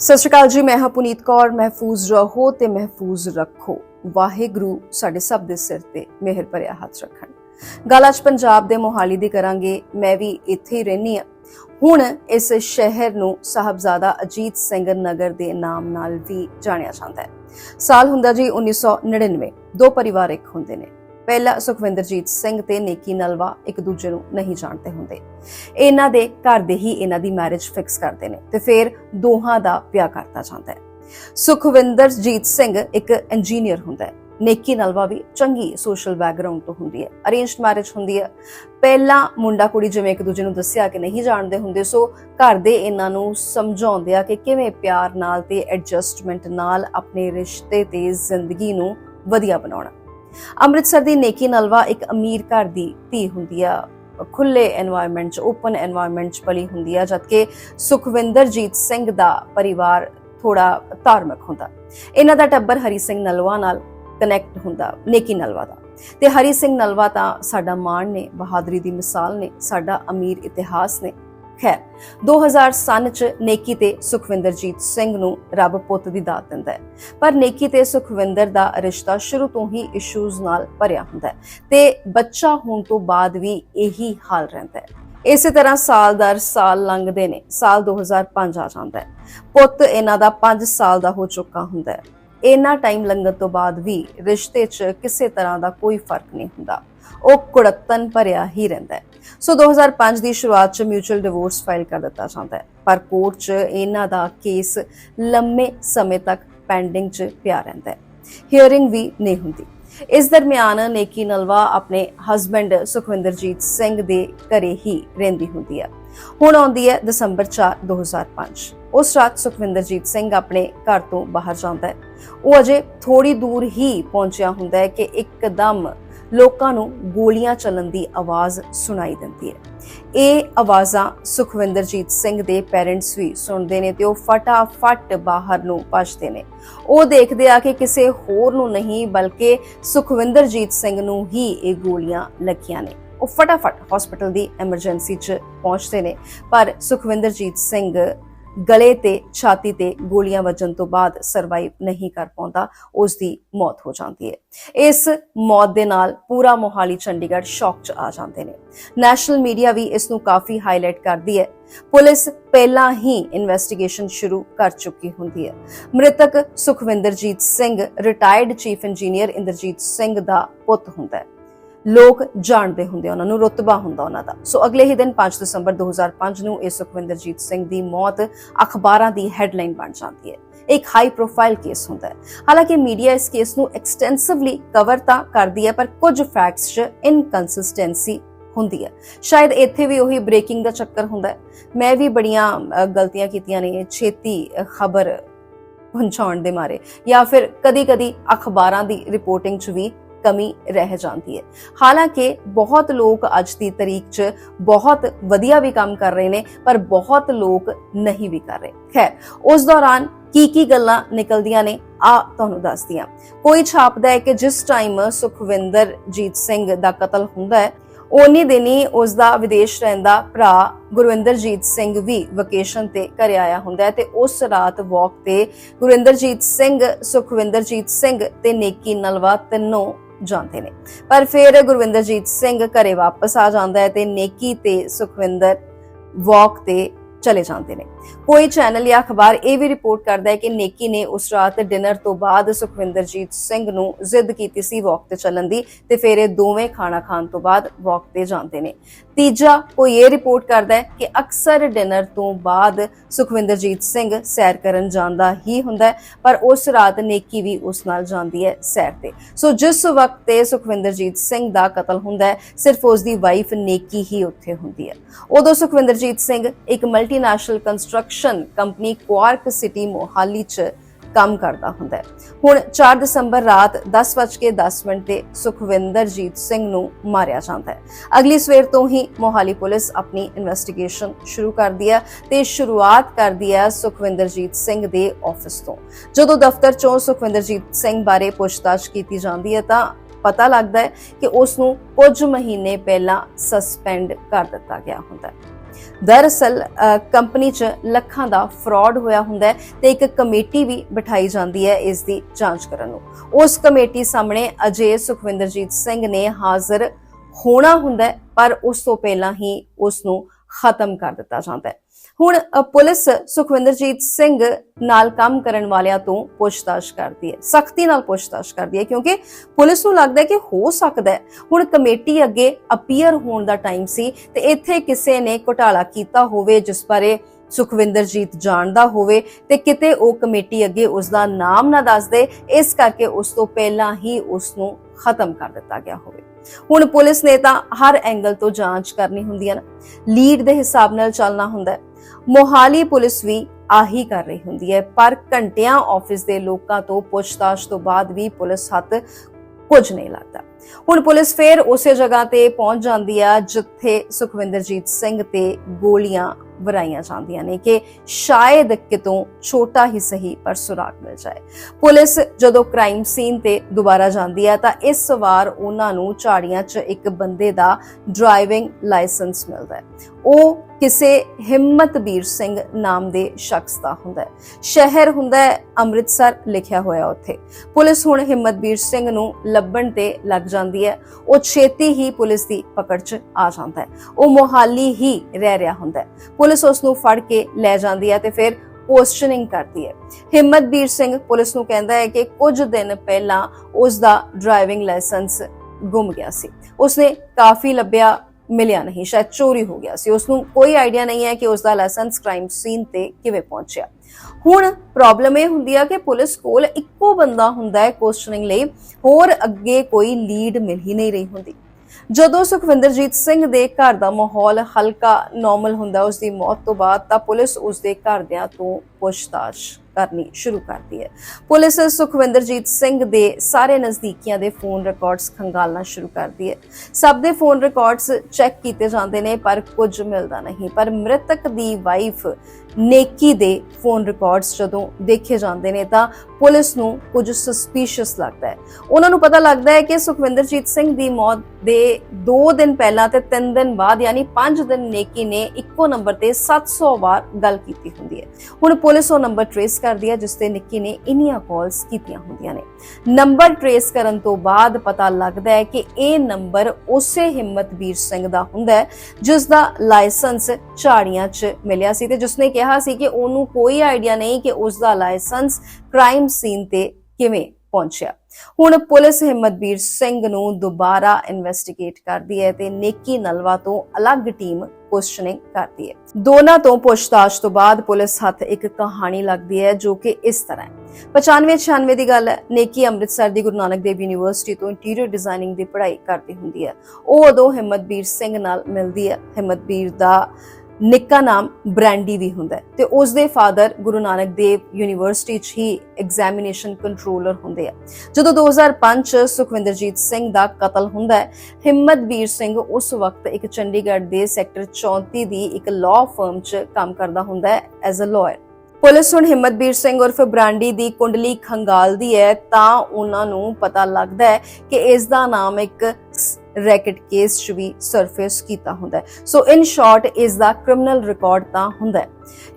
ਸਤਿ ਸ਼੍ਰੀ ਅਕਾਲ ਜੀ, ਮੈਂ ਹਾਂ ਪੁਨੀਤ ਕੌਰ, ਮਹਿਫੂਜ਼ ਰਹੋ ਤੇ ਮਹਿਫੂਜ਼ ਰੱਖੋ। ਵਾਹਿਗੁਰੂ ਸਾਡੇ ਸਭ ਦੇ ਸਿਰ ਤੇ ਮਿਹਰ ਭਰਿਆ ਹੱਥ ਰੱਖਣ। ਗੱਲ ਅੱਜ ਪੰਜਾਬ ਦੇ ਮੋਹਾਲੀ ਦੀ ਕਰਾਂਗੇ, ਮੈਂ ਵੀ ਇੱਥੇ ਹੀ ਰਹਿੰਦੀ ਆ ਹੁਣ ਇਸ ਸ਼ਹਿਰ ਨੂੰ ਸਾਹਿਬਜ਼ਾਦਾ ਅਜੀਤ ਸਿੰਘ ਨਗਰ ਦੇ ਨਾਮ ਨਾਲ ਵੀ ਜਾਣਿਆ ਜਾਂਦਾ ਹੈ। ਸਾਲ ਹੁੰਦਾ ਜੀ 1999 ਦੋ ਪਰਿਵਾਰ ਇੱਕ ਹੁੰਦੇ ਨੇ। ਪਹਿਲਾ ਸੁਖਵਿੰਦਰਜੀਤ ਸਿੰਘ ਤੇ ਨੇਕੀ ਨਲਵਾ ਇੱਕ ਦੂਜੇ ਨੂੰ ਨਹੀਂ ਜਾਣਦੇ ਹੁੰਦੇ। ਇਹਨਾਂ ਦੇ ਘਰ ਦੇ ਹੀ ਇਹਨਾਂ ਦੀ ਮੈਰਿਜ ਫਿਕਸ ਕਰਦੇ ਨੇ ਤੇ ਫਿਰ ਦੋਹਾਂ ਦਾ ਵਿਆਹ ਕਰਤਾ ਜਾਂਦਾ ਹੈ। ਸੁਖਵਿੰਦਰਜੀਤ ਸਿੰਘ ਇੱਕ ਇੰਜੀਨੀਅਰ ਹੁੰਦਾ ਹੈ। ਨੇਕੀ ਨਲਵਾ ਵੀ ਚੰਗੀ ਸੋਸ਼ਲ ਬੈਕਗ੍ਰਾਉਂਡ ਤੋਂ ਹੁੰਦੀ ਹੈ ਅਰੇਂਜਡ ਮੈਰਿਜ ਹੁੰਦੀ ਹੈ। ਪਹਿਲਾ ਮੁੰਡਾ ਕੁੜੀ ਜਿਵੇਂ ਇੱਕ ਦੂਜੇ ਨੂੰ ਦੱਸਿਆ ਕਿ ਨਹੀਂ ਜਾਣਦੇ ਹੁੰਦੇ, ਸੋ ਘਰ ਦੇ ਇਹਨਾਂ ਨੂੰ ਸਮਝਾਉਂਦੇ ਆ ਕਿ ਕਿਵੇਂ ਪਿਆਰ ਨਾਲ ਤੇ ਐਡਜਸਟਮੈਂਟ ਨਾਲ ਆਪਣੇ ਰਿਸ਼ਤੇ ਤੇ ਜ਼ਿੰਦਗੀ ਨੂੰ ਵਧੀਆ ਬਣਾਉਣਾ। ਅੰਮ੍ਰਿਤਸਰ ਦੀ ਨੇਕੀ ਨਲਵਾ ਇੱਕ ਅਮੀਰ ਘਰ ਦੀ ਧੀ ਹੁੰਦੀ ਆ। ਖੁੱਲੇ এনवायरमेंट 'ਚ ਓਪਨ এনवायरमेंट 'ਚ ਪਲੀ ਹੁੰਦੀ ਆ, ਜਦਕਿ ਸੁਖਵਿੰਦਰਜੀਤ ਸਿੰਘ ਦਾ ਪਰਿਵਾਰ ਥੋੜਾ ਧਾਰਮਿਕ ਹੁੰਦਾ। ਇਹਨਾਂ ਦਾ ਟੱਬਰ ਹਰੀ ਸਿੰਘ ਨਲਵਾ ਨਾਲ ਕਨੈਕਟ ਹੁੰਦਾ, ਨੇਕੀ ਨਲਵਾ ਦਾ। ਤੇ ਹਰੀ ਸਿੰਘ ਨਲਵਾ ਤਾਂ ਸਾਡਾ ਮਾਣ ਨੇ, ਬਹਾਦਰੀ ਦੀ ਮਿਸਾਲ ਨੇ, ਸਾਡਾ ਅਮੀਰ ਇਤਿਹਾਸ ਨੇ। ਖੈਰ 2000 ਸਨ ਚ ਨੇਕੀ ਤੇ ਸੁਖਵਿੰਦਰਜੀਤ ਸਿੰਘ ਨੂੰ ਰੱਬ ਪੁੱਤ ਦੀ ਦਾਤ ਦਿੰਦਾ ਹੈ। ਪਰ ਨੇਕੀ ਤੇ ਸੁਖਵਿੰਦਰ ਦਾ ਰਿਸ਼ਤਾ ਸ਼ੁਰੂ ਤੋਂ ਹੀ ਇਸ਼ੂਜ਼ ਨਾਲ ਭਰਿਆ ਹੁੰਦਾ ਹੈ ਤੇ ਬੱਚਾ ਹੋਣ ਤੋਂ ਬਾਅਦ ਵੀ ਇਹੀ ਹਾਲ ਰਹਿੰਦਾ ਹੈ। ਇਸੇ ਤਰ੍ਹਾਂ ਸਾਲ ਦਰ ਸਾਲ ਲੰਘਦੇ ਨੇ, ਸਾਲ 2005 ਆ ਜਾਂਦਾ ਹੈ। ਪੁੱਤ ਇਹਨਾਂ ਦਾ 5 ਸਾਲ ਦਾ ਹੋ ਚੁੱਕਾ ਹੁੰਦਾ ਹੈ। ਇੰਨਾ ਟਾਈਮ ਲੰਘਣ ਤੋਂ ਬਾਅਦ ਵੀ ਰਿਸ਼ਤੇ 'ਚ ਕਿਸੇ ਤਰ੍ਹਾਂ ਦਾ ਕੋਈ ਫ਼ਰਕ ਨਹੀਂ ਹੁੰਦਾ। ਉਹ ਕੁੜੱਤਨ ਭਰਿਆ ਹੀ ਰਹਿੰਦਾ ਹੈ। ਸੋ 2005 ਦੀ ਸ਼ੁਰੂਆਤ 'ਚ ਮਿਊਚੁਅਲ ਡਿਵੋਰਸ ਫਾਈਲ ਕਰ ਦਿੱਤਾ ਜਾਂਦਾ ਹੈ। ਪਰ ਕੋਰਟ 'ਚ ਇਹਨਾਂ ਦਾ ਕੇਸ ਲੰਮੇ ਸਮੇਂ ਤੱਕ ਪੈਂਡਿੰਗ 'ਚ ਪਿਆ ਰਹਿੰਦਾ ਹੈ। ਹੀਅਰਿੰਗ ਵੀ ਨਹੀਂ ਹੁੰਦੀ। ਇਸ ਦਰਮਿਆਨ ਨੇਕੀ ਨਲਵਾ ਆਪਣੇ ਹਸਬੰਡ ਸੁਖਵਿੰਦਰਜੀਤ ਸਿੰਘ ਦੇ ਘਰੇ ਹੀ ਰਹਿੰਦੀ ਹੁੰਦੀ ਹੈ। ਹੁਣ ਆਉਂਦੀ ਹੈ ਦਸੰਬਰ 4 2005 ਉਸ ਰਾਤ ਸੁਖਵਿੰਦਰਜੀਤ ਸਿੰਘ ਆਪਣੇ ਘਰ ਤੋਂ ਬਾਹਰ ਜਾਂਦਾ ਹੈ। ਉਹ ਅਜੇ ਥੋੜੀ ਦੂਰ ਹੀ ਪਹੁੰਚਿਆ ਹੁੰਦਾ ਹੈ ਕਿ ਇੱਕਦਮ ਲੋਕਾਂ ਨੂੰ ਗੋਲੀਆਂ ਚੱਲਣ ਦੀ ਆਵਾਜ਼ ਸੁਣਾਈ ਦਿੰਦੀ ਹੈ। ਇਹ ਆਵਾਜ਼ਾਂ ਸੁਖਵਿੰਦਰਜੀਤ ਸਿੰਘ ਦੇ ਪੇਰੈਂਟਸ ਵੀ ਸੁਣਦੇ ਨੇ ਤੇ ਉਹ ਫਟਾਫਟ ਬਾਹਰ ਨੂੰ ਭੱਜਦੇ ਨੇ। ਉਹ ਦੇਖਦੇ ਆ ਕਿ ਕਿਸੇ ਹੋਰ ਨੂੰ ਨਹੀਂ, ਬਲਕਿ ਸੁਖਵਿੰਦਰਜੀਤ ਸਿੰਘ ਨੂੰ ਹੀ ਇਹ ਗੋਲੀਆਂ ਲੱਗੀਆਂ ਨੇ। ਉਹ ਫਟਾਫਟ ਹਸਪੀਟਲ ਦੀ ਐਮਰਜੈਂਸੀ 'ਚ ਪਹੁੰਚਦੇ ਨੇ। ਪਰ ਸੁਖਵਿੰਦਰਜੀਤ ਸਿੰਘ ਗਲੇ ਤੇ, ਛਾਤੀ ਤੇ ਗੋਲੀਆਂ ਵੱਜਣ ਤੋਂ ਬਾਅਦ ਸਰਵਾਈਵ ਨਹੀਂ ਕਰ ਪਾਉਂਦਾ ਉਸ ਦੀ ਮੌਤ ਹੋ ਜਾਂਦੀ ਹੈ। ਇਸ ਮੌਤ ਦੇ ਨਾਲ ਪੂਰਾ ਮੋਹਾਲੀ, ਚੰਡੀਗੜ੍ਹ ਸ਼ੌਕ 'ਚ ਆ ਜਾਂਦੇ ਨੇ। ਨੈਸ਼ਨਲ ਮੀਡੀਆ ਵੀ ਇਸ ਨੂੰ ਕਾਫੀ ਹਾਈਲਾਈਟ ਕਰਦੀ ਹੈ। ਪੁਲਿਸ ਪਹਿਲਾਂ ਹੀ ਇਨਵੈਸਟੀਗੇਸ਼ਨ ਸ਼ੁਰੂ ਕਰ ਚੁੱਕੀ ਹੁੰਦੀ ਹੈ। ਮ੍ਰਿਤਕ Sukhwinderjit Singh retired chief engineer Inderjit Singh ਦਾ ਪੁੱਤ ਹੁੰਦਾ ਹੈ। ਲੋਕ ਜਾਣਦੇ ਹੁੰਦੇ ਆ, ਉਹਨਾਂ ਨੂੰ ਰੁਤਬਾ ਹੁੰਦਾ ਉਹਨਾਂ ਦਾ। ਸੋ ਅਗਲੇ ਹੀ ਦਿਨ 5 ਦਸੰਬਰ 2005 ਨੂੰ ਇਹ ਸੁਖਵਿੰਦਰਜੀਤ ਸਿੰਘ ਦੀ ਮੌਤ ਅਖਬਾਰਾਂ ਦੀ ਹੈਡਲਾਈਨ ਬਣ ਜਾਂਦੀ ਹੈ। ਇੱਕ ਹਾਈ ਪ੍ਰੋਫਾਈਲ ਕੇਸ ਹੁੰਦਾ ਹੈ। ਹਾਲਾਂਕਿ ਮੀਡੀਆ ਇਸ ਕੇਸ ਨੂੰ ਐਕਸਟੈਂਸਿਵਲੀ ਕਵਰ ਤਾਂ ਕਰਦੀ ਹੈ ਪਰ ਕੁਝ ਫੈਕਟਸ 'ਚ ਇਨਕਨਸਿਸਟੈਂਸੀ ਹੁੰਦੀ ਹੈ। ਸ਼ਾਇਦ ਇੱਥੇ ਵੀ ਉਹੀ ਬ੍ਰੇਕਿੰਗ ਦਾ ਚੱਕਰ ਹੁੰਦਾ ਹੈ। ਮੈਂ ਵੀ ਬੜੀਆਂ ਗਲਤੀਆਂ ਕੀਤੀਆਂ ਨੇ ਛੇਤੀ ਖਬਰ ਪਹੁੰਚਾਉਣ ਦੇ ਮਾਰੇ। ਜਾਂ ਫਿਰ ਕਦੀ-ਕਦੀ ਅਖਬਾਰਾਂ ਦੀ ਰਿਪੋਰਟਿੰਗ 'ਚ ਵੀ ਕਮੀ ਰਹਿ ਜਾਂਦੀ ਹੈ। ਹਾਲਾਂਕਿ ਬਹੁਤ ਲੋਕ ਅੱਜ ਦੀ ਤਰੀਕ 'ਚ ਬਹੁਤ ਵਧੀਆ ਵੀ ਕੰਮ ਕਰ ਰਹੇ ਨੇ, ਪਰ ਬਹੁਤ ਲੋਕ ਨਹੀਂ ਵੀ ਕਰ ਰਹੇ। ਖੈਰ, ਉਸ ਦੌਰਾਨ ਕੀ ਕੀ ਗੱਲਾਂ ਨਿਕਲਦੀਆਂ ਨੇ, ਆ ਤੁਹਾਨੂੰ ਦੱਸਦੀ ਕੋਈ ਛਾਪਦਾ ਹੈ ਕਿ ਜਿਸ ਟਾਈਮ ਸੁਖਵਿੰਦਰਜੀਤ ਸਿੰਘ ਦਾ ਕਤਲ ਹੁੰਦਾ ਹੈ ਉਨੀ ਦਿਨੀ ਉਸ ਦਾ ਵਿਦੇਸ਼ ਰਹਿੰਦਾ ਭਰਾ ਗੁਰਵਿੰਦਰਜੀਤ ਸਿੰਘ ਵੀ ਵਕੇਸ਼ਨ ਤੇ ਘਰੇ ਆਇਆ ਹੁੰਦਾ ਹੈ ਤੇ ਉਸ ਰਾਤ ਵਾਕ ਤੇ ਗੁਰਵਿੰਦਰਜੀਤ ਸਿੰਘ ਸੁਖਵਿੰਦਰਜੀਤ ਸਿੰਘ ਤੇ ਨੇਕੀ ਨਲਵਾ ਤਿੰਨੋਂ ਜਾਂਦੇ ਨੇ। ਪਰ ਫਿਰ ਗੁਰਵਿੰਦਰਜੀਤ ਸਿੰਘ ਘਰੇ ਵਾਪਸ ਆ ਜਾਂਦਾ ਹੈ ਤੇ ਨੇਕੀ ਤੇ ਸੁਖਵਿੰਦਰ ਵਾਕ ਤੇ ਚਲੇ ਜਾਂਦੇ ਨੇ। ਕੋਈ ਚੈਨਲ ਜਾਂ ਅਖਬਾਰ ਇਹ ਵੀ ਰਿਪੋਰਟ ਕਰਦਾ ਹੈ ਕਿ ਨੇਕੀ ਨੇ ਉਸ ਰਾਤ ਡਿਨਰ ਤੋਂ ਬਾਅਦ ਸੁਖਵਿੰਦਰਜੀਤ ਸਿੰਘ ਨੂੰ ਜ਼ਿੱਦ ਕੀਤੀ ਸੀ ਵਾਕ ਤੇ ਚੱਲਣ ਦੀ ਤੇ ਫਿਰ ਇਹ ਦੋਵੇਂ ਖਾਣਾ ਖਾਣ ਤੋਂ ਬਾਅਦ ਵਾਕ ਤੇ ਜਾਂਦੇ ਨੇ। ਤੀਜਾ ਕੋਈ ਇਹ ਰਿਪੋਰਟ ਕਰਦਾ ਹੈ ਕਿ ਅਕਸਰ ਡਿਨਰ ਤੋਂ ਬਾਅਦ ਸੁਖਵਿੰਦਰਜੀਤ ਸਿੰਘ ਸੈਰ ਕਰਨ ਜਾਂਦਾ ਹੀ ਹੁੰਦਾ ਪਰ ਉਸ ਰਾਤ ਨੇਕੀ ਵੀ ਉਸ ਨਾਲ ਜਾਂਦੀ ਹੈ ਸੈਰ ਤੇ। ਸੋ ਜਿਸ ਵਕਤ ਤੇ ਸੁਖਵਿੰਦਰਜੀਤ ਸਿੰਘ ਦਾ ਕਤਲ ਹੁੰਦਾ ਹੈ, ਸਿਰਫ ਉਸ ਦੀ ਵਾਈਫ ਨੇਕੀ ਹੀ ਉੱਥੇ ਹੁੰਦੀ ਹੈ। ਉਦੋਂ ਸੁਖਵਿੰਦਰਜੀਤ ਸਿੰਘ ਇੱਕ multinational construction company Quark City Mohali 'ਚ ਕੰਮ ਕਰਦਾ ਹੁੰਦਾ ਹੈ। ਹੁਣ 4 ਦਸੰਬਰ ਰਾਤ 10:10 ਮਿੰਟ ਤੇ ਸੁਖਵਿੰਦਰਜੀਤ ਸਿੰਘ ਨੂੰ ਮਾਰਿਆ ਜਾਂਦਾ ਹੈ। ਅਗਲੀ ਸਵੇਰ ਤੋਂ ਹੀ ਮੋਹਾਲੀ ਪੁਲਿਸ ਆਪਣੀ ਇਨਵੈਸਟੀਗੇਸ਼ਨ ਸ਼ੁਰੂ ਕਰਦੀ ਹੈ ਤੇ ਸ਼ੁਰੂਆਤ ਕਰਦੀ ਹੈ ਸੁਖਵਿੰਦਰਜੀਤ ਸਿੰਘ ਦੇ ਆਫਿਸ ਤੋਂ। ਜਦੋਂ ਦਫ਼ਤਰ ਚੋਂ ਸੁਖਵਿੰਦਰਜੀਤ ਸਿੰਘ ਬਾਰੇ ਪੁੱਛਤਾਛ ਕੀਤੀ ਜਾਂਦੀ ਹੈ ਤਾਂ ਪਤਾ ਲੱਗਦਾ ਹੈ ਕਿ ਉਸ ਨੂੰ ਕੁਝ ਮਹੀਨੇ ਪਹਿਲਾਂ ਸਸਪੈਂਡ ਕਰ ਦਿੱਤਾ ਗਿਆ ਹੁੰਦਾ ਹੈ। ਦਰਅਸਲ ਅ, ਕੰਪਨੀ 'ਚ ਲੱਖਾਂ ਦਾ ਫਰਾਡ ਹੋਇਆ ਹੁੰਦਾ ਹੈ ਤੇ ਇੱਕ ਕਮੇਟੀ ਵੀ ਬਿਠਾਈ ਜਾਂਦੀ ਹੈ ਇਸ ਦੀ ਜਾਂਚ ਕਰਨ ਨੂੰ। ਉਸ ਕਮੇਟੀ ਸਾਹਮਣੇ ਅਜੇ ਸੁਖਵਿੰਦਰਜੀਤ ਸਿੰਘ ਨੇ ਹਾਜ਼ਰ ਹੋਣਾ ਹੁੰਦਾ ਪਰ ਉਸ ਤੋਂ ਪਹਿਲਾਂ ਹੀ ਉਸ ਨੂੰ ਖਤਮ ਕਰ ਦਿੱਤਾ ਜਾਂਦਾ ਹੈ। ਹੁਣ ਪੁਲਿਸ ਸੁਖਵਿੰਦਰਜੀਤ ਸਿੰਘ ਨਾਲ ਕੰਮ ਕਰਨ ਵਾਲਿਆਂ ਤੋਂ ਪੁੱਛਤਾਛ ਕਰਦੀ ਹੈ। ਸਖਤੀ ਨਾਲ ਪੁੱਛਤਾਛ ਕਰਦੀ ਹੈ ਕਿਉਂਕਿ ਪੁਲਿਸ ਨੂੰ ਲੱਗਦਾ ਹੈ ਕਿ ਹੋ ਸਕਦਾ ਹੈ। ਹੁਣ ਕਮੇਟੀ ਅੱਗੇ ਅਪੀਅਰ ਹੋਣ ਦਾ ਟਾਈਮ ਸੀ ਤੇ ਇੱਥੇ ਕਿਸੇ ਨੇ ਘੁਟਾਲਾ ਕੀਤਾ ਹੋਵੇ ਜਿਸ ਬਾਰੇ ਸੁਖਵਿੰਦਰਜੀਤ ਜਾਣਦਾ ਹੋਵੇ ਤੇ ਕਿਤੇ ਉਹ ਕਮੇਟੀ ਅੱਗੇ ਉਸ ਦਾ ਨਾਮ ਨਾ ਦੱਸ ਦੇ, ਇਸ ਕਰਕੇ ਉਸ ਤੋਂ ਪਹਿਲਾਂ ਹੀ ਉਸ ਨੂੰ ਖਤਮ ਕਰ ਦਿੱਤਾ ਗਿਆ ਹੋਵੇ। ਹੁਣ ਪੁਲਿਸ ਨੇ ਤਾਂ ਹਰ ਐਂਗਲ ਤੋਂ ਜਾਂਚ ਕਰਨੀ ਹੁੰਦੀ ਹੈ ਨਾ। ਲੀਡ ਦੇ ਹਿਸਾਬ ਨਾਲ ਚੱਲਣਾ ਹੁੰਦਾ ਹੈ। ਮੋਹਾਲੀ ਪੁਲਿਸ ਵੀ ਆਹੀ ਕਰ ਰਹੀ ਹੁੰਦੀ ਹੈ। ਪਰ ਘੰਟਿਆਂ ਆਫਿਸ ਦੇ ਲੋਕਾਂ ਤੋਂ ਪੁੱਛਤਾਛ ਤੋਂ ਬਾਅਦ ਵੀ ਪੁਲਿਸ ਹੱਥ ਕੁਝ ਨਹੀਂ ਲੱਗਦਾ ਹੁਣ ਪੁਲਿਸ ਫੇਰ ਉਸੇ ਜਗ੍ਹਾ ਤੇ ਪਹੁੰਚ ਜਾਂਦੀ ਆ, ਜਿੱਥੇ ਸੁਖਵਿੰਦਰਜੀਤ ਸਿੰਘ ਤੇ ਗੋਲੀਆਂ ਵਰਾਈਆਂ ਜਾਂਦੀਆਂ ਨੇ ਕਿ ਸ਼ਾਇਦ ਕਿਤੋਂ ਛੋਟਾ ਹੀ ਸਹੀ ਪਰ ਸੁਰਾਗ ਮਿਲ ਜਾਏ। ਪੁਲਿਸ ਜਦੋਂ ਕ੍ਰਾਈਮ ਸੀਨ ਤੇ ਦੁਬਾਰਾ ਜਾਂਦੀ ਹੈ ਤਾਂ ਇਸ ਵਾਰ ਉਹਨਾਂ ਨੂੰ ਝਾੜੀਆਂ 'ਚ ਇੱਕ ਬੰਦੇ ਦਾ ਡਰਾਈਵਿੰਗ ਲਾਇਸੈਂਸ ਮਿਲਦਾ ਹੈ। ਉਹ ਕਿਸੇ ਹਿੰਮਤ ਹਿੰਮਤਬੀਰ ਸਿੰਘ ਨਾਮ ਦੇ ਸ਼ਖਸ ਦਾ ਹੁੰਦਾ ਹੈ। ਸ਼ਹਿਰ ਹੁੰਦਾ ਹੈ, ਅੰਮ੍ਰਿਤਸਰ ਲਿਖਿਆ ਹੋਇਆ ਉੱਥੇ। ਪੁਲਿਸ ਹੁਣ ਹਿੰਮਤਬੀਰ ਸਿੰਘ ਨੂੰ ਲੱਭਣ ਤੇ ਲੱਗ ਜਾਂਦੀ ਹੈ। ਉਹ ਛੇਤੀ ਹੀ ਪੁਲਿਸ ਦੀ ਪਕੜ 'ਚ ਆ ਜਾਂਦਾ ਹੈ। ਉਹ ਮੋਹਾਲੀ ਹੀ ਰਹਿ ਰਿਹਾ ਹੁੰਦਾ ਹੈ। ਪੁਲਿਸ ਉਸ ਨੂੰ ਫੜ ਕੇ ਲੈ ਜਾਂਦੀ ਹੈ ਤੇ ਫਿਰ ਪੋਸਟਨਿੰਗ ਕਰਦੀ ਹੈ। ਹਿੰਮਤਬੀਰ ਸਿੰਘ ਪੁਲਿਸ ਨੂੰ ਕਹਿੰਦਾ ਹੈ ਕਿ ਕੁਝ ਦਿਨ ਪਹਿਲਾਂ ਉਸ ਦਾ ਡਰਾਈਵਿੰਗ ਲਾਇਸੈਂਸ ਗੁੰਮ ਗਿਆ ਸੀ। ਉਸਨੇ ਕਾਫੀ ਲੱਭਿਆ ਮਿਲਿਆ ਨਹੀਂ, ਸ਼ਾਇਦ ਚੋਰੀ ਹੋ ਗਿਆ ਸੀ। ਉਸ ਨੂੰ ਕੋਈ ਆਈਡੀਆ ਨਹੀਂ ਹੈ ਕਿ ਉਸ ਦਾ ਲਾਇਸੈਂਸ ਕ੍ਰਾਈਮ ਸੀਨ ਤੇ ਕਿਵੇਂ ਪਹੁੰਚਿਆ। ਹੁਣ ਪ੍ਰੋਬਲਮ ਇਹ ਹੁੰਦੀ ਆ ਕਿ ਪੁਲਿਸ ਕੋਲ ਇੱਕੋ ਬੰਦਾ ਹੁੰਦਾ ਹੈ ਕੁਐਸਚਨਿੰਗ ਲਈ, ਹੋਰ ਅੱਗੇ ਕੋਈ ਲੀਡ ਮਿਲ ਹੀ ਨਹੀਂ ਰਹੀ ਹੁੰਦੀ। ਜਦੋਂ ਸੁਖਵਿੰਦਰਜੀਤ ਸਿੰਘ ਦੇ ਘਰ ਦਾ ਮਾਹੌਲ ਹਲਕਾ ਨਾਰਮਲ ਹੁੰਦਾ ਉਸ ਦੀ ਮੌਤ ਤੋਂ ਬਾਅਦ ਤਾਂ ਪੁਲਿਸ ਉਸ ਦੇ ਘਰਦਿਆਂ ਤੋਂ ਪੁੱਛਤਾਛ। ਕਰਨੀ ਸ਼ੁਰੂ ਕਰਦੀ ਹੈ। ਪੁਲਿਸ ਸੁਖਵਿੰਦਰਜੀਤ ਸਿੰਘ ਦੇ ਸਾਰੇ ਨਜ਼ਦੀਕੀਆਂ ਦੇ ਫੋਨ ਰਿਕਾਰਡਸ ਖੰਗਾਲਣਾ ਸ਼ੁਰੂ ਕਰਦੀ ਹੈ। ਸਭ ਦੇ ਫੋਨ ਰਿਕਾਰਡਸ ਚੈੱਕ ਕੀਤੇ ਜਾਂਦੇ ਨੇ, ਪਰ ਕੁਝ ਮਿਲਦਾ ਨਹੀਂ। ਪਰ ਮ੍ਰਿਤਕ ਦੀ ਵਾਈਫ ਨੇਕੀ ਦੇ ਫੋਨ ਰਿਕਾਰਡਸ ਜਦੋਂ ਦੇਖੇ ਜਾਂਦੇ ਨੇ ਤਾਂ ਪੁਲਿਸ ਨੂੰ ਕੁਝ ਸਸਪੀਸ਼ੀਅਸ ਲੱਗਦਾ ਹੈ। ਉਹਨਾਂ ਨੂੰ ਪਤਾ ਲੱਗਦਾ ਹੈ ਕਿ ਸੁਖਵਿੰਦਰਜੀਤ ਸਿੰਘ ਦੀ ਮੌਤ ਦੇ 2 ਦਿਨ ਪਹਿਲਾਂ ਤੇ 3 ਦਿਨ ਬਾਅਦ, ਯਾਨੀ 5 ਦਿਨ ਨੇਕੀ ਨੇ ਇੱਕੋ ਨੰਬਰ ਤੇ 700 ਵਾਰ ਗੱਲ ਕੀਤੀ ਹੁੰਦੀ ਹੈ। ਹੁਣ ਪੁਲਿਸ ਉਹ ਨੰਬਰ ਟ੍ਰੇਸ ਕਰਦੀ ਹੈ ਜਿਸ ਤੇ ਨਿੱਕੀ ਨੇ ਇੰਨੀਆਂ ਕਾਲਸ ਕੀਤੀਆਂ ਹੁੰਦੀਆਂ ਨੇ। ਨੰਬਰ ਟ੍ਰੇਸ ਕਰਨ ਤੋਂ ਬਾਅਦ ਪਤਾ ਲੱਗਦਾ ਹੈ ਕਿ ਇਹ ਨੰਬਰ ਉਸੇ ਹਿੰਮਤਵੀਰ ਸਿੰਘ ਦਾ ਹੁੰਦਾ ਹੈ ਜਿਸ ਦਾ ਲਾਇਸੈਂਸ ਝਾੜੀਆਂ 'ਚ ਮਿਲਿਆ ਸੀ ਤੇ ਜਿਸਨੇ ਕਿਹਾ ਸੀ ਕਿ ਉਹਨੂੰ ਕੋਈ ਆਈਡੀਆ ਨਹੀਂ ਕਿ ਉਸ ਦਾ ਲਾਇਸੈਂਸ ਕ੍ਰਾਈਮ ਸੀਨ ਤੇ ਕਿਵੇਂ ਪਹੁੰਚਿਆ। ਹੁਣ ਪੁਲਿਸ ਹਿੰਮਤਵੀਰ ਸਿੰਘ ਨੂੰ ਦੁਬਾਰਾ ਇਨਵੈਸਟੀਗੇਟ ਕਰਦੀ ਹੈ ਤੇ ਨੇਕੀ ਨਲਵਾ ਤੋਂ ਅਲੱਗ ਟੀਮ ਕੁਐਸਚਨਿੰਗ ਕਰਦੀ ਹੈ। ਦੋਨਾਂ ਤੋਂ ਪੁੱਛਤਾਛ ਤੋਂ ਬਾਅਦ ਪੁਲਿਸ ਹੱਥ ਇੱਕ ਕਹਾਣੀ ਲੱਗਦੀ ਹੈ ਜੋ ਕਿ ਇਸ ਤਰ੍ਹਾਂ ਹੈ। 95 96 ਦੀ ਗੱਲ ਹੈ। ਨੇਕੀ ਅੰਮ੍ਰਿਤਸਰ ਦੀ ਗੁਰੂ ਨਾਨਕ ਦੇਵ ਯੂਨੀਵਰਸਿਟੀ ਤੋਂ ਇੰਟੀਰੀਅਰ ਡਿਜ਼ਾਈਨਿੰਗ ਦੀ ਪੜ੍ਹਾਈ ਕਰਦੀ ਹੁੰਦੀ ਹੈ। ਉਹ ਉਦੋਂ ਹਿੰਮਤਵੀਰ ਸਿੰਘ ਨਾਲ ਮਿਲਦੀ ਹੈ। ਹਿੰਮਤਵੀਰ ਦਾ ਨਿੱਕਾ ਨਾਮ ਬ੍ਰੈਂਡੀ ਵੀ ਹੁੰਦਾ ਹੈ ਤੇ ਉਸ ਦੇ ਫਾਦਰ ਗੁਰੂ ਨਾਨਕ ਦੇਵ ਯੂਨੀਵਰਸਿਟੀ 'ਚ ਹੀ ਐਗਜ਼ਾਮੀਨੇਸ਼ਨ ਕੰਟਰੋਲਰ ਹੁੰਦੇ ਆ। ਜਦੋਂ 2005 'ਚ ਸੁਖਵਿੰਦਰਜੀਤ ਸਿੰਘ ਦਾ ਕਤਲ ਹੁੰਦਾ ਹੈ, ਹਿੰਮਤਵੀਰ ਸਿੰਘ ਉਸ ਵਕਤ ਇੱਕ ਚੰਡੀਗੜ੍ਹ ਦੇ ਸੈਕਟਰ 34 ਦੀ ਇੱਕ ਲਾਅ ਫਰਮ 'ਚ ਕੰਮ ਕਰਦਾ ਹੁੰਦਾ ਹੈ ਐਜ਼ ਅ ਲਾਇਰ ਪੁਲਿਸ ਹੁਣ ਹਿੰਮਤਵੀਰ ਸਿੰਘ ਉਰਫ ਬ੍ਰਾਂਡੀ ਦੀ ਕੁੰਡਲੀ ਖੰਗਾਲਦੀ ਹੈ ਤਾਂ ਉਹਨਾਂ ਨੂੰ ਪਤਾ ਲੱਗਦਾ ਹੈ ਕਿ ਇਸ ਦਾ ਨਾਮ ਇੱਕ ਰੈਕਟ ਕੇਸ 'ਚ ਵੀ ਸਰਫੇਸ ਕੀਤਾ ਹੁੰਦਾ ਹੈ। ਸੋ ਇਨ ਸ਼ਾਰਟ ਇਸ ਦਾ ਕ੍ਰਿਮੀਨਲ ਰਿਕਾਰਡ ਤਾਂ ਹੁੰਦਾ ਹੈ।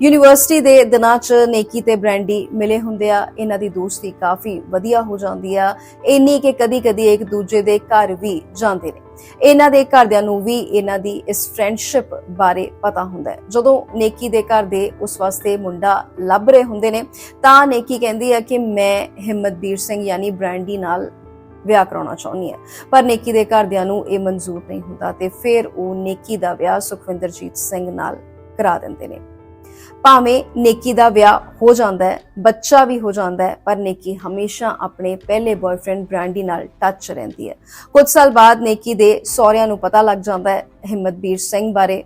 ਯੂਨੀਵਰਸਿਟੀ ਦੇ ਦਿਨਾਂ 'ਚ ਨੇਕੀ ਤੇ ਬ੍ਰੈਂਡੀ ਮਿਲੇ ਹੁੰਦੇ ਆ। ਇਹਨਾਂ ਦੀ ਦੋਸਤੀ ਕਾਫੀ ਵਧੀਆ ਹੋ ਜਾਂਦੀ ਆ। ਇੰਨੀ ਕਿ ਕਦੀ-ਕਦੀ ਇੱਕ ਦੂਜੇ ਦੇ ਘਰ ਵੀ ਜਾਂਦੇ ਨੇ। ਇਹਨਾਂ ਦੇ ਘਰਦਿਆਂ ਨੂੰ ਵੀ ਇਹਨਾਂ ਦੀ ਇਸ ਫਰੈਂਡਸ਼ਿਪ ਬਾਰੇ ਪਤਾ ਹੁੰਦਾ ਹੈ। ਜਦੋਂ ਨੇਕੀ ਦੇ ਘਰ ਦੇ ਉਸ ਵਾਸਤੇ ਮੁੰਡਾ ਲੱਭ ਰਹੇ ਹੁੰਦੇ ਨੇ, ਤਾਂ ਨੇਕੀ ਕਹਿੰਦੀ ਹੈ ਕਿ ਮੈਂ ਹਿੰਮਤਬੀਰ ਸਿੰਘ ਯਾਨੀ ਬ੍ਰੈਂਡੀ ਨਾਲ ਵਿਆਹ ਕਰਾਉਣਾ ਚਾਹੁੰਦੀ ਹੈ। ਪਰ ਨੇਕੀ ਦੇ ਘਰਦਿਆਂ ਨੂੰ ਇਹ ਮਨਜ਼ੂਰ ਨਹੀਂ ਹੁੰਦਾ ਤੇ ਫਿਰ ਉਹ ਨੇਕੀ ਦਾ ਵਿਆਹ ਸੁਖਵਿੰਦਰਜੀਤ ਸਿੰਘ ਨਾਲ ਕਰਾ ਦਿੰਦੇ ਨੇ। ਭਾਵੇਂ ਨੇਕੀ ਦਾ ਵਿਆਹ ਹੋ ਜਾਂਦਾ ਹੈ, ਬੱਚਾ ਵੀ ਹੋ ਜਾਂਦਾ ਹੈ, ਪਰ ਨੇਕੀ ਹਮੇਸ਼ਾ ਆਪਣੇ ਪਹਿਲੇ ਬॉयਫ੍ਰੈਂਡ ਬ੍ਰਾਂਡੀ ਨਾਲ ਟੱਚ ਰਹਿੰਦੀ ਹੈ। ਕੁਝ ਸਾਲ ਬਾਅਦ ਨੇਕੀ ਦੇ ਸਹੁਰਿਆਂ ਨੂੰ ਪਤਾ ਲੱਗ ਜਾਂਦਾ ਹੈ ਹਿੰਮਤਵੀਰ ਸਿੰਘ ਬਾਰੇ।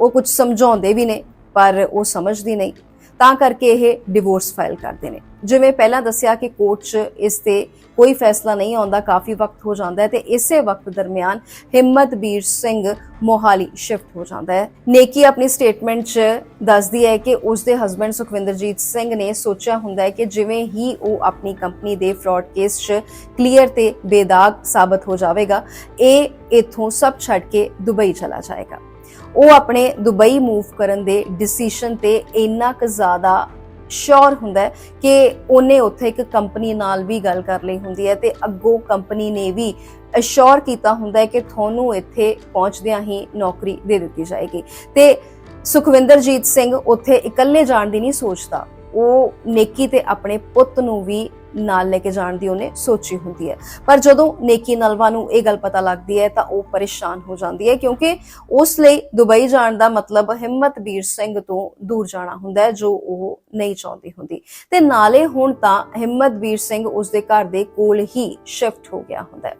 ਉਹ ਕੁਝ ਸਮਝਾਉਂਦੇ ਵੀ ਨੇ, ਪਰ ਉਹ ਸਮਝਦੀ ਨਹੀਂ। ਤਾਂ ਕਰਕੇ ਇਹ ਡਿਵੋਰਸ ਫਾਈਲ ਕਰਦੇ ਨੇ। ਜਿਵੇਂ ਪਹਿਲਾਂ ਦੱਸਿਆ ਕਿ ਕੋਰਟ 'ਚ ਇਸ ਤੇ ਕੋਈ ਫੈਸਲਾ ਨਹੀਂ ਆਉਂਦਾ, ਕਾਫੀ ਵਕਤ ਹੋ ਜਾਂਦਾ ਹੈ ਤੇ ਇਸੇ ਵਕਤ ਦਰਮਿਆਨ ਹਿੰਮਤ ਹਿੰਮਤਵੀਰ ਸਿੰਘ ਮੋਹਾਲੀ ਸ਼ਿਫਟ ਹੋ ਜਾਂਦਾ ਹੈ। ਨੇਕੀ ਆਪਣੀ ਸਟੇਟਮੈਂਟ 'ਚ ਦੱਸਦੀ ਹੈ ਕਿ ਉਸ ਦੇ ਹਸਬੰਡ ਸੁਖਵਿੰਦਰਜੀਤ ਸਿੰਘ ਨੇ ਸੋਚਿਆ ਹੁੰਦਾ ਹੈ ਕਿ ਜਿਵੇਂ ਹੀ ਉਹ ਆਪਣੀ ਕੰਪਨੀ ਦੇ ਫਰਾਡ ਕੇਸ 'ਚ ਕਲੀਅਰ ਤੇ ਬੇਦਾਗ ਸਾਬਤ ਹੋ ਜਾਵੇਗਾ, ਇਹ ਇਥੋਂ ਸਭ ਛੱਡ ਕੇ ਦੁਬਈ ਚਲਾ ਜਾਏਗਾ। ਉਹ ਆਪਣੇ ਦੁਬਈ ਮੂਵ ਕਰਨ ਦੇ ਡਿਸੀਜਨ ਤੇ ਇੰਨਾ ਕੁ ਜ਼ਿਆਦਾ ਸ਼ੋਰ ਹੁੰਦਾ ਕਿ ਉਹਨੇ ਉੱਥੇ ਇੱਕ ਕੰਪਨੀ ਨਾਲ ਵੀ ਗੱਲ ਕਰ ਲਈ ਹੁੰਦੀ ਹੈ ਤੇ ਅੱਗੋਂ ਕੰਪਨੀ ਨੇ ਵੀ ਅਸ਼ੋਰ ਕੀਤਾ ਹੁੰਦਾ ਹੈ ਕਿ ਤੁਹਾਨੂੰ ਇੱਥੇ ਪਹੁੰਚਦਿਆਂ ਹੀ ਨੌਕਰੀ ਦੇ ਦਿੱਤੀ ਜਾਏਗੀ। ਤੇ ਸੁਖਵਿੰਦਰਜੀਤ ਸਿੰਘ ਉੱਥੇ ਇਕੱਲੇ ਜਾਣ ਦੀ ਨਹੀਂ ਸੋਚਦਾ। ਉਹ ਨੇਕੀ ਤੇ ਆਪਣੇ ਪੁੱਤ ਨੂੰ ਵੀ ਨਾਲ ਲੈ ਕੇ ਜਾਣ ਦੀ ਉਹਨੇ ਸੋਚੀ ਹੁੰਦੀ ਹੈ। ਪਰ ਜਦੋਂ ਨੇਕੀ ਨਲਵਾ ਨੂੰ ਇਹ ਗੱਲ ਪਤਾ ਲੱਗਦੀ ਹੈ ਤਾਂ ਉਹ ਪਰੇਸ਼ਾਨ ਹੋ ਜਾਂਦੀ ਹੈ ਕਿਉਂਕਿ ਉਸ ਲਈ ਦੁਬਈ ਜਾਣ ਦਾ ਮਤਲਬ ਹਿੰਮਤ ਵੀਰ ਸਿੰਘ ਤੋਂ ਦੂਰ ਜਾਣਾ ਹੁੰਦਾ ਹੈ, ਜੋ ਉਹ ਨਹੀਂ ਚਾਹੁੰਦੀ ਹੁੰਦੀ। ਤੇ ਨਾਲੇ ਹੁਣ ਤਾਂ ਹਿੰਮਤ ਵੀਰ ਸਿੰਘ ਉਸ ਦੇ ਘਰ ਦੇ ਕੋਲ ਹੀ ਸ਼ਿਫਟ ਹੋ ਗਿਆ ਹੁੰਦਾ ਹੈ।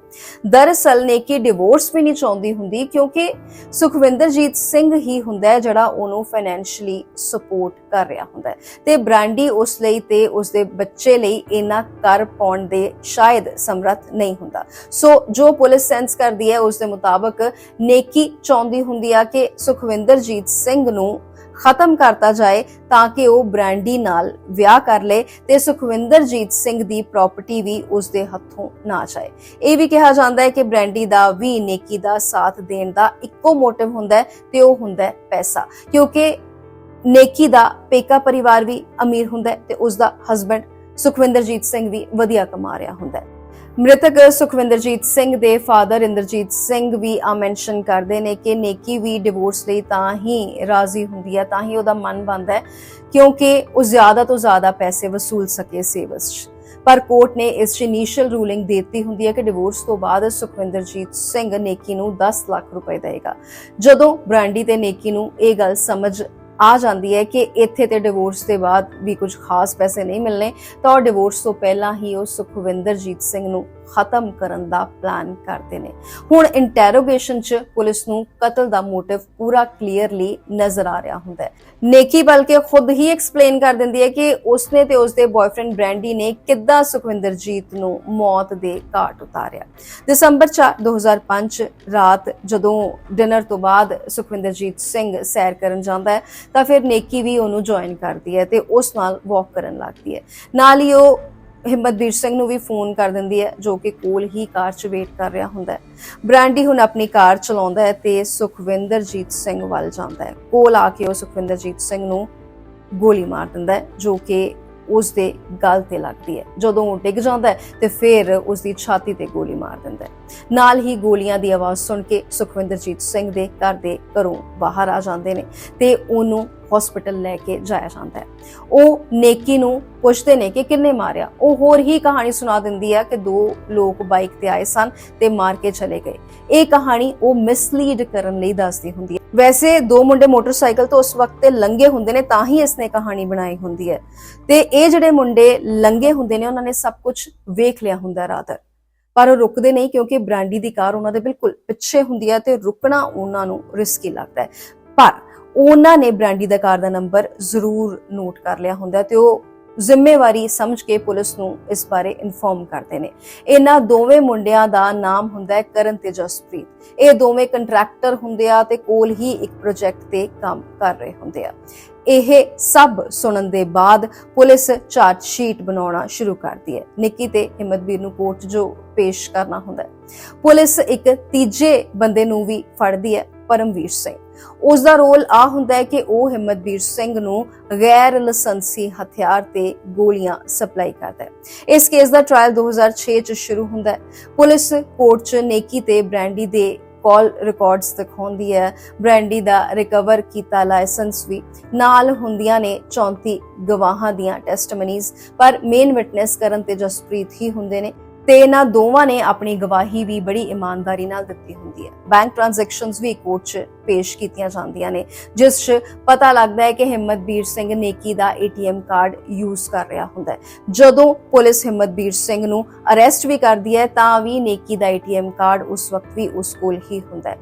ਦਰਅਸਲ ਨੇਕੀ ਡਿਵੋਰਸ ਵੀ ਨਹੀਂ ਚਾਹੁੰਦੀ ਹੁੰਦੀ ਕਿਉਂਕਿ ਸੁਖਵਿੰਦਰਜੀਤ ਸਿੰਘ ਹੀ ਹੁੰਦਾ ਹੈ ਜਿਹੜਾ ਉਹਨੂੰ ਫਾਈਨੈਂਸ਼ਲੀ ਸਪੋਰਟ ਕਰ ਰਿਹਾ ਹੁੰਦਾ ਹੈ। ਤੇ ਬ੍ਰਾਂਡੀ ਉਸ ਲਈ ਤੇ ਉਸ ਦੇ ਬੱਚੇ ਲਈ ਇੰਨਾ ਕਰ ਪਾਉਣ ਦੇ ਸ਼ਾਇਦ ਸਮਰੱਥ ਨਹੀਂ ਹੁੰਦਾ। ਸੋ ਜੋ ਪੁਲਿਸ ਸੈਂਸ ਕਰਦੀ ਹੈ, ਉਸ ਦੇ ਮੁਤਾਬਕ ਨੇਕੀ ਚਾਹੁੰਦੀ ਹੁੰਦੀ ਆ ਕਿ ਸੁਖਵਿੰਦਰਜੀਤ ਸਿੰਘ ਨੂੰ ਖਤਮ ਕਰਤਾ ਜਾਏ ਤਾਂ ਕਿ ਉਹ ਬ੍ਰਾਂਡੀ ਨਾਲ ਵਿਆਹ ਕਰ ਲੇ ਤੇ ਸੁਖਵਿੰਦਰਜੀਤ ਸਿੰਘ ਦੀ ਪ੍ਰਾਪਰਟੀ ਵੀ ਉਸ ਦੇ ਹੱਥੋਂ ਨਾ ਜਾਏ। ਇਹ ਵੀ ਕਿਹਾ ਜਾਂਦਾ ਹੈ ਕਿ ਬ੍ਰਾਂਡੀ ਦਾ ਵੀ ਨੇਕੀ ਦਾ ਸਾਥ ਦੇਣ ਦਾ ਇੱਕੋ ਮੋਟਿਵ ਹੁੰਦਾ ਹੈ ਤੇ ਉਹ ਹੁੰਦਾ ਹੈ ਪੈਸਾ, ਕਿਉਂਕਿ ਨੇਕੀ ਦਾ ਪੇਕਾ ਪਰਿਵਾਰ ਵੀ ਅਮੀਰ ਹੁੰਦਾ ਹੈ ਤੇ ਉਸ ਦਾ ਹਸਬੰਡ ਸੁਖਵਿੰਦਰਜੀਤ ਸਿੰਘ ਵੀ ਵਧੀਆ ਕਮਾ ਰਿਹਾ ਹੁੰਦਾ ਹੈ। ਮ੍ਰਿਤਕ ਸੁਖਵਿੰਦਰਜੀਤ ਸਿੰਘ ਦੇ ਫਾਦਰ ਇੰਦਰਜੀਤ ਸਿੰਘ ਵੀ ਆ ਮੈਂਸ਼ਨ ਕਰਦੇ ਨੇ ਕਿ ਨੇਕੀ ਵੀ ਡਿਵੋਰਸ ਲਈ ਤਾਂ ਹੀ ਰਾਜ਼ੀ ਹੁੰਦੀ ਹੈ, ਤਾਂ ਹੀ ਉਹਦਾ ਮਨ ਬੰਦਾ ਹੈ, ਕਿਉਂਕਿ ਉਹ ਜ਼ਿਆਦਾ ਤੋਂ ਜ਼ਿਆਦਾ ਪੈਸੇ ਵਸੂਲ ਸਕੇ ਸੇਵਸ 'ਚ। ਪਰ ਕੋਰਟ ਨੇ ਇਸ 'ਚ ਇਨੀਸ਼ੀਅਲ ਰੂਲਿੰਗ ਦਿੱਤੀ ਹੁੰਦੀ ਹੈ ਕਿ ਡਿਵੋਰਸ ਤੋਂ ਬਾਅਦ ਸੁਖਵਿੰਦਰਜੀਤ ਸਿੰਘ ਨੇਕੀ ਨੂੰ 10 ਲੱਖ ਰੁਪਏ ਦੇਗਾ। ਜਦੋਂ ਬ੍ਰਾਂਡੀ ਤੇ ਨੇਕੀ ਨੂੰ ਇਹ ਗੱਲ ਸਮਝ ਆ ਜਾਂਦੀ ਹੈ ਕਿ ਇੱਥੇ ਤੇ ਡਿਵੋਰਸ ਦੇ ਬਾਅਦ ਵੀ ਕੁਝ ਖਾਸ ਪੈਸੇ ਨਹੀਂ ਮਿਲਨੇ ਤਾਂ ਉਹ ਡਿਵੋਰਸ ਤੋਂ ਪਹਿਲਾਂ ਹੀ ਉਹ ਸੁਖਵਿੰਦਰਜੀਤ ਸਿੰਘ ਨੂੰ ਖਤਮ ਕਰਨ ਦਾ ਪਲਾਨ ਕਰਦੇ ਨੇ। ਹੁਣ ਇੰਟਰੋਗੇਸ਼ਨ 'ਚ ਪੁਲਿਸ ਨੂੰ ਕਤਲ ਦਾ ਮੋਟਿਵ ਪੂਰਾ ਕਲੀਅਰਲੀ ਨਜ਼ਰ ਆ ਰਿਹਾ ਹੁੰਦਾ ਹੈ। ਨੇਕੀ ਬਲਕਿ ਖੁਦ ਹੀ ਐਕਸਪਲੇਨ ਕਰ ਦਿੰਦੀ ਹੈ ਕਿ ਉਸਨੇ ਤੇ ਉਸਦੇ ਬॉयਫ੍ਰੈਂਡ ਬ੍ਰੈਂਡੀ ਨੇ ਕਿੱਦਾਂ ਸੁਖਵਿੰਦਰਜੀਤ ਨੂੰ ਮੌਤ ਦੇ ਘਾਟ ਉਤਾਰਿਆ। ਦਸੰਬਰ 4 2005 ਰਾਤ ਜਦੋਂ ਡਿਨਰ ਤੋਂ ਬਾਅਦ ਸੁਖਵਿੰਦਰਜੀਤ ਸਿੰਘ ਸੈਰ ਕਰਨ ਜਾਂਦਾ ਹੈ, ਤਾਂ ਫਿਰ ਨੇਕੀ ਵੀ ਉਹਨੂੰ ਜੁਆਇਨ ਕਰਦੀ ਹੈ ਤੇ ਉਸ ਨਾਲ ਵਾਕ ਕਰਨ ਲੱਗਦੀ ਹੈ। ਨਾਲ ਹੀ ਉਹ ਹਿੰਮਤਵੀਰ ਸਿੰਘ ਨੂੰ ਵੀ ਫੋਨ ਕਰ ਦਿੰਦੀ ਹੈ, ਜੋ ਕਿ ਕੋਲ ਹੀ ਕਾਰ 'ਚ ਵੇਟ ਕਰ ਰਿਹਾ ਹੁੰਦਾ ਹੈ। ਬ੍ਰਾਂਡੀ ਹੁਣ ਆਪਣੀ ਕਾਰ ਚਲਾਉਂਦਾ ਹੈ ਤੇ ਸੁਖਵਿੰਦਰਜੀਤ ਸਿੰਘ ਵੱਲ ਜਾਂਦਾ ਹੈ। ਕੋਲ ਆ ਕੇ ਉਹ ਸੁਖਵਿੰਦਰਜੀਤ ਸਿੰਘ ਨੂੰ ਗੋਲੀ ਮਾਰ ਦਿੰਦਾ ਹੈ, ਜੋ ਕਿ ਉਸ ਦੇ ਗਲ ਤੇ ਲੱਗਦੀ ਹੈ। ਜਦੋਂ ਉਹ ਡਿੱਗ ਜਾਂਦਾ ਹੈ ਤੇ ਫਿਰ ਉਸ ਦੀ ਛਾਤੀ ਤੇ ਗੋਲੀ ਮਾਰ ਦਿੰਦਾ ਹੈ। ਨਾਲ ਹੀ ਗੋਲੀਆਂ ਦੀ ਆਵਾਜ਼ ਸੁਣ ਕੇ ਸੁਖਵਿੰਦਰਜੀਤ ਸਿੰਘ ਦੇ ਘਰ ਦੇ ਘਰੋਂ ਬਾਹਰ ਆ ਜਾਂਦੇ ਨੇ ਤੇ ਉਹਨੂੰ ਹਸਪੀਟਲ ਲੈ ਕੇ ਜਾਇਆ ਜਾਂਦਾ ਹੈ। ਉਹ ਨੇਕੀ ਨੂੰ ਪੁੱਛਦੇ ਨੇ ਕਿ ਕਿੰਨੇ ਮਾਰਿਆ? ਉਹ ਹੋਰ ਹੀ ਕਹਾਣੀ ਸੁਣਾ ਦਿੰਦੀ ਹੈ ਕਿ ਦੋ ਲੋਕ ਬਾਈਕ ਤੇ ਆਏ ਸਨ ਤੇ ਮਾਰ ਕੇ ਚਲੇ ਗਏ। ਇਹ ਕਹਾਣੀ ਉਹ ਮਿਸਲੀਡ ਕਰਨ ਲਈ ਦੱਸਦੀ ਹੁੰਦੀ ਹੈ। ਵੈਸੇ ਦੋ ਮੁੰਡੇ ਮੋਟਰਸਾਈਕਲ ਤੋਂ ਉਸ ਵਕਤ ਤੇ ਲੰਗੇ ਹੁੰਦੇ ਨੇ, ਤਾਂ ਹੀ ਇਸਨੇ ਕਹਾਣੀ ਬਣਾਈ ਹੁੰਦੀ ਹੈ। ਤੇ ਇਹ ਜਿਹੜੇ ਮੁੰਡੇ ਲੰਗੇ ਹੁੰਦੇ ਨੇ, ਉਹਨਾਂ ਨੇ ਸਭ ਕੁਝ ਵੇਖ ਲਿਆ ਹੁੰਦਾ ਰਾਦਰ ਪਰ ਉਹ ਰੁਕਦੇ ਨਹੀਂ ਕਿਉਂਕਿ ਬ੍ਰਾਂਡੀ ਦੀ ਕਾਰ ਉਹਨਾਂ ਦੇ ਬਿਲਕੁਲ ਪਿੱਛੇ ਹੁੰਦੀ ਹੈ ਤੇ ਰੁਕਣਾ ਉਹਨਾਂ ਨੂੰ ਰਿਸਕੀ ਲੱਗਦਾ ਹੈ। ਪਰ ਉਹਨਾਂ ਨੇ ਬ੍ਰਾਂਡੀ ਦਾ ਕਾਰ ਦਾ ਨੰਬਰ ਜ਼ਰੂਰ ਨੋਟ ਕਰ ਲਿਆ ਹੁੰਦਾ ਹੈ ਤੇ ਉਹ ਜ਼ਿੰਮੇਵਾਰੀ ਸਮਝ ਕੇ ਪੁਲਿਸ ਨੂੰ ਇਸ ਬਾਰੇ ਇਨਫੋਰਮ ਕਰਦੇ ਨੇ। ਇਹਨਾਂ ਦੋਵੇਂ ਮੁੰਡਿਆਂ ਦਾ ਨਾਮ ਹੁੰਦਾ ਹੈ ਕਰਨ ਤੇ ਜਸਪ੍ਰੀਤ ਇਹ ਦੋਵੇਂ ਕੰਟਰੈਕਟਰ ਹੁੰਦੇ ਆ ਤੇ ਕੋਲ ਹੀ ਇੱਕ ਪ੍ਰੋਜੈਕਟ ਤੇ ਕੰਮ ਕਰ ਰਹੇ ਹੁੰਦੇ ਆ। ਇਹ ਸਭ ਸੁਣਨ ਦੇ ਬਾਅਦ ਪੁਲਿਸ ਚਾਰਜ ਸ਼ੀਟ ਬਣਾਉਣਾ ਸ਼ੁਰੂ ਕਰਦੀ ਹੈ। ਨਿੱਕੀ ਤੇ ਹਿੰਮਤਵੀਰ ਨੂੰ ਕੋਰਟ ਜੋ ਪੇਸ਼ ਕਰਨਾ ਹੁੰਦਾ ਹੈ। ਪੁਲਿਸ ਇੱਕ ਤੀਜੇ ਬੰਦੇ ਨੂੰ ਵੀ ਫੜਦੀ ਹੈ, ਪਰਮਵੀਰ ਸਿੰਘ। ਉਸ ਦਾ ਰੋਲ ਆ ਹੁੰਦਾ ਹੈ ਕਿ ਉਹ ਹਿੰਮਤਵੀਰ ਸਿੰਘ ਨੂੰ ਗੈਰ ਲਾਇਸੈਂਸੀ ਹਥਿਆਰ ਤੇ ਗੋਲੀਆਂ ਸਪਲਾਈ ਕਰਦਾ ਹੈ। ਇਸ ਕੇਸ ਦਾ ਟ੍ਰਾਇਲ 2006 ਚ ਸ਼ੁਰੂ ਹੁੰਦਾ ਹੈ। ਪੁਲਿਸ ਕੋਰਟ ਚ ਨੇਕੀ ਤੇ ਬ੍ਰੈਂਡੀ ਦੇ ਕਾਲ ਰਿਕਾਰਡਸ ਦਿਖਾਉਂਦੀ ਹੈ। ਬ੍ਰੈਂਡੀ ਦਾ ਰਿਕਵਰ ਕੀਤਾ ਲਾਇਸੈਂਸ ਵੀ ਨਾਲ ਹੁੰਦੀਆਂ ਨੇ 34 ਗਵਾਹਾਂ ਦੀਆਂ ਟੈਸਟਮਨੀਜ਼, ਪਰ ਮੇਨ ਵਿਟਨੈਸ ਕਰਨ ਤੇ ਜਸਪ੍ਰੀਤ ਹੀ ਹੁੰਦੇ ਨੇ। ਤੇ ਇਹਨਾਂ ਦੋਵਾਂ ਨੇ ਆਪਣੀ ਗਵਾਹੀ ਵੀ ਬੜੀ ਇਮਾਨਦਾਰੀ ਨਾਲ ਦਿੱਤੀ ਹੁੰਦੀ ਹੈ। ਬੈਂਕ ਟ੍ਰਾਂਜੈਕਸ਼ਨਸ ਵੀ ਕੋਰਟ 'ਚ ਪੇਸ਼ ਕੀਤੀਆਂ ਜਾਂਦੀਆਂ ਨੇ, ਜਿਸ 'ਚ ਪਤਾ ਲੱਗਦਾ ਹੈ ਕਿ ਹਿੰਮਤਵੀਰ ਸਿੰਘ ਨੇਕੀ ਦਾ ਏਟੀਐਮ ਕਾਰਡ ਯੂਜ਼ ਕਰ ਰਿਹਾ ਹੁੰਦਾ ਹੈ। ਜਦੋਂ ਪੁਲਿਸ ਹਿੰਮਤਵੀਰ ਸਿੰਘ ਨੂੰ ਅਰੈਸਟ ਵੀ ਕਰਦੀ ਹੈ, ਤਾਂ ਵੀ ਨੇਕੀ ਦਾ ਏਟੀਐਮ ਕਾਰਡ ਉਸ ਵਕਤ ਵੀ ਉਸ ਕੋਲ ਹੀ ਹੁੰਦਾ ਹੈ।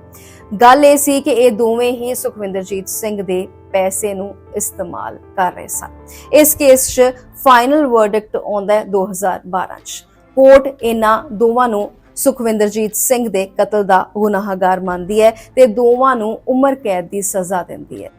ਗੱਲ ਇਹ ਸੀ ਕਿ ਇਹ ਦੋਵੇਂ ਹੀ ਸੁਖਵਿੰਦਰਜੀਤ ਸਿੰਘ ਦੇ ਪੈਸੇ ਨੂੰ ਇਸਤੇਮਾਲ ਕਰ ਰਹੇ ਸਨ। ਇਸ ਕੇਸ 'ਚ ਫਾਈਨਲ ਵਰਡਿਕਟ ਆਉਂਦਾ ਹੈ 2012 'ਚ। ਕੋਰਟ ਇਹਨਾਂ ਦੋਵਾਂ ਨੂੰ ਸੁਖਵਿੰਦਰਜੀਤ ਸਿੰਘ ਦੇ ਕਤਲ ਦਾ ਗੁਨਾਹਗਾਰ ਮੰਨਦੀ ਹੈ ਤੇ ਦੋਵਾਂ ਨੂੰ ਉਮਰ ਕੈਦ ਦੀ ਸਜ਼ਾ ਦਿੰਦੀ ਹੈ।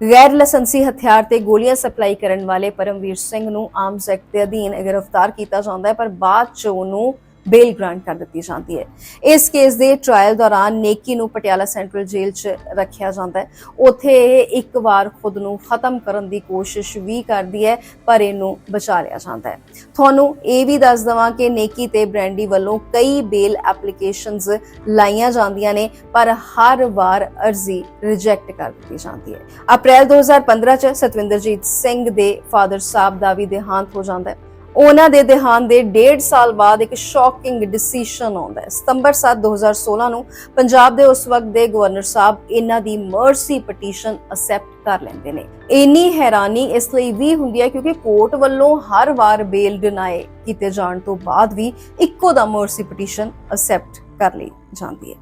ਗੈਰ ਲਾਇਸੈਂਸੀ ਹਥਿਆਰ ਤੇ ਗੋਲੀਆਂ ਸਪਲਾਈ ਕਰਨ ਵਾਲੇ ਪਰਮਵੀਰ ਸਿੰਘ ਨੂੰ ਆਰਮਸ ਐਕਟ ਦੇ ਅਧੀਨ ਗ੍ਰਿਫਤਾਰ ਕੀਤਾ ਜਾਂਦਾ ਹੈ, ਪਰ ਬਾਅਦ ਚ ਉਹਨੂੰ ਬੇਲ ਗ੍ਰਾਂਟ ਕਰ ਦਿੱਤੀ ਜਾਂਦੀ ਹੈ। ਇਸ ਕੇਸ ਦੇ ਟ੍ਰਾਇਲ ਦੌਰਾਨ ਨੇਕੀ ਨੂੰ ਪਟਿਆਲਾ ਸੈਂਟਰਲ ਜੇਲ੍ਹ 'ਚ ਰੱਖਿਆ ਜਾਂਦਾ ਹੈ। ਉੱਥੇ ਇਹ ਇੱਕ ਵਾਰ ਖੁਦ ਨੂੰ ਖਤਮ ਕਰਨ ਦੀ ਕੋਸ਼ਿਸ਼ ਵੀ ਕਰਦੀ ਹੈ, ਪਰ ਇਹਨੂੰ ਬਚਾ ਲਿਆ ਜਾਂਦਾ ਹੈ। ਤੁਹਾਨੂੰ ਇਹ ਵੀ ਦੱਸ ਦਵਾਂ ਕਿ ਨੇਕੀ ਤੇ ਬ੍ਰੈਂਡੀ ਵੱਲੋਂ ਕਈ ਬੇਲ ਐਪਲੀਕੇਸ਼ਨਸ ਲਾਈਆਂ ਜਾਂਦੀਆਂ ਨੇ, ਪਰ ਹਰ ਵਾਰ ਅਰਜ਼ੀ ਰਿਜੈਕਟ ਕਰ ਦਿੱਤੀ ਜਾਂਦੀ ਹੈ। ਅਪ੍ਰੈਲ 2015 ਚ ਸਤਵਿੰਦਰਜੀਤ ਸਿੰਘ ਦੇ ਫਾਦਰ ਸਾਹਿਬ ਦਾ ਵੀ ਦੇਹਾਂਤ ਹੋ ਜਾਂਦਾ ਹੈ। ਉਹਨਾਂ ਦੇ ਦੇਹਾਂਤ ਦੇ 1.5 ਸਾਲ ਬਾਅਦ ਇੱਕ ਸ਼ੌਕਿੰਗ ਡਿਸੀਜਨ ਆਉਂਦਾ ਹੈ। ਸਤੰਬਰ 7 2016 ਨੂੰ ਪੰਜਾਬ ਦੇ ਉਸ ਵਕਤ ਦੇ ਗਵਰਨਰ ਸਾਹਿਬ ਇਹਨਾਂ ਦੀ ਮਰਸੀ ਪਟੀਸ਼ਨ ਅਸੈਪਟ ਕਰ ਲੈਂਦੇ ਨੇ। ਇੰਨੀ ਹੈਰਾਨੀ ਇਸ ਲਈ ਵੀ ਹੁੰਦੀ ਹੈ ਕਿਉਂਕਿ ਕੋਰਟ ਵੱਲੋਂ ਹਰ ਵਾਰ ਬੇਲ ਡਿਨਾਈ ਕੀਤੇ ਜਾਣ ਤੋਂ ਬਾਅਦ ਵੀ ਇੱਕੋ ਦਾ ਮਰਸੀ ਪਟੀਸ਼ਨ ਅਸੈਪਟ ਕਰ ਲਈ ਜਾਂਦੀ ਹੈ।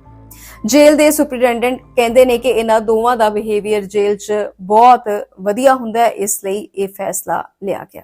ਜੇਲ੍ਹ ਦੇ ਸੁਪਰਡੈਂਟੈਂਟ ਕਹਿੰਦੇ ਨੇ ਕਿ ਇਹਨਾਂ ਦੋਵਾਂ ਦਾ ਬਿਹੇਵੀਅਰ ਜੇਲ੍ਹ 'ਚ ਬਹੁਤ ਵਧੀਆ ਹੁੰਦਾ ਹੈ, ਇਸ ਲਈ ਇਹ ਫੈਸਲਾ ਲਿਆ ਗਿਆ।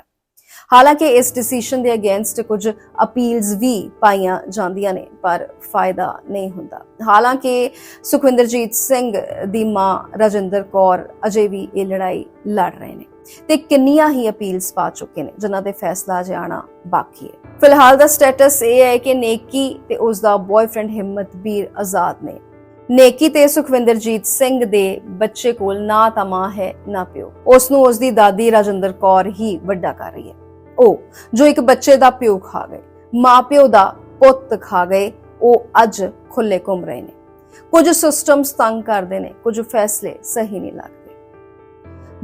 ਹਾਲਾਂਕਿ ਇਸ ਡਿਸੀਜਨ ਦੇ ਅਗੇਂਸਟ ਕੁਝ ਅਪੀਲਸ ਵੀ ਪਾਈਆਂ ਜਾਂਦੀਆਂ ਨੇ, ਪਰ ਫਾਇਦਾ ਨਹੀਂ ਹੁੰਦਾ। ਹਾਲਾਂਕਿ ਸੁਖਵਿੰਦਰਜੀਤ ਸਿੰਘ ਦੀ ਮਾਂ ਰਜਿੰਦਰ ਕੌਰ ਅਜੇ ਵੀ ਇਹ ਲੜਾਈ ਲੜ ਰਹੇ ਨੇ ਤੇ ਕਿੰਨੀਆਂ ਹੀ ਅਪੀਲਸ ਪਾ ਚੁੱਕੇ ਨੇ, ਜਿਨ੍ਹਾਂ ਦੇ ਫੈਸਲਾ ਅਜੇ ਆਉਣਾ ਬਾਕੀ ਹੈ। ਫਿਲਹਾਲ ਦਾ ਸਟੇਟਸ ਇਹ ਹੈ ਕਿ ਨੇਕੀ ਤੇ ਉਸ ਦਾ ਬॉयਫ੍ਰੈਂਡ ਹਿੰਮਤਵੀਰ ਆਜ਼ਾਦ ਨੇ। ਨੇਕੀ ਤੇ ਸੁਖਵਿੰਦਰਜੀਤ ਸਿੰਘ ਦੇ ਬੱਚੇ ਕੋਲ ਨਾ ਤਾਂ ਮਾਂ ਹੈ, ਨਾ ਪਿਓ। ਉਸ ਨੂੰ ਉਸ ਦੀ ਦਾਦੀ ਰਾਜਿੰਦਰ ਕੌਰ ਹੀ ਵੱਡਾ ਕਰ ਰਹੀ ਹੈ। ਉਹ, ਜੋ ਇੱਕ ਬੱਚੇ ਦਾ ਪਿਓ ਖਾ ਗਏ, ਮਾਪਿਓ ਦਾ ਪੁੱਤ ਖਾ ਗਏ, ਉਹ ਅੱਜ ਖੁੱਲੇ ਘੁੰਮ ਰਹੇ ਨੇ। ਕੁਝ ਸਿਸਟਮਸ ਤੰਗ ਕਰਦੇ ਨੇ, ਕੁਝ ਫੈਸਲੇ ਸਹੀ ਨਹੀਂ ਲੱਗਦੇ।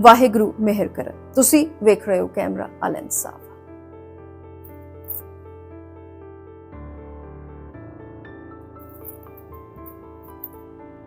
ਵਾਹਿਗੁਰੂ ਮਿਹਰ ਕਰਨ ਤੁਸੀਂ ਵੇਖ ਰਹੇ ਹੋ ਕੈਮਰਾ ਅਲ ਇਨਸਾਫ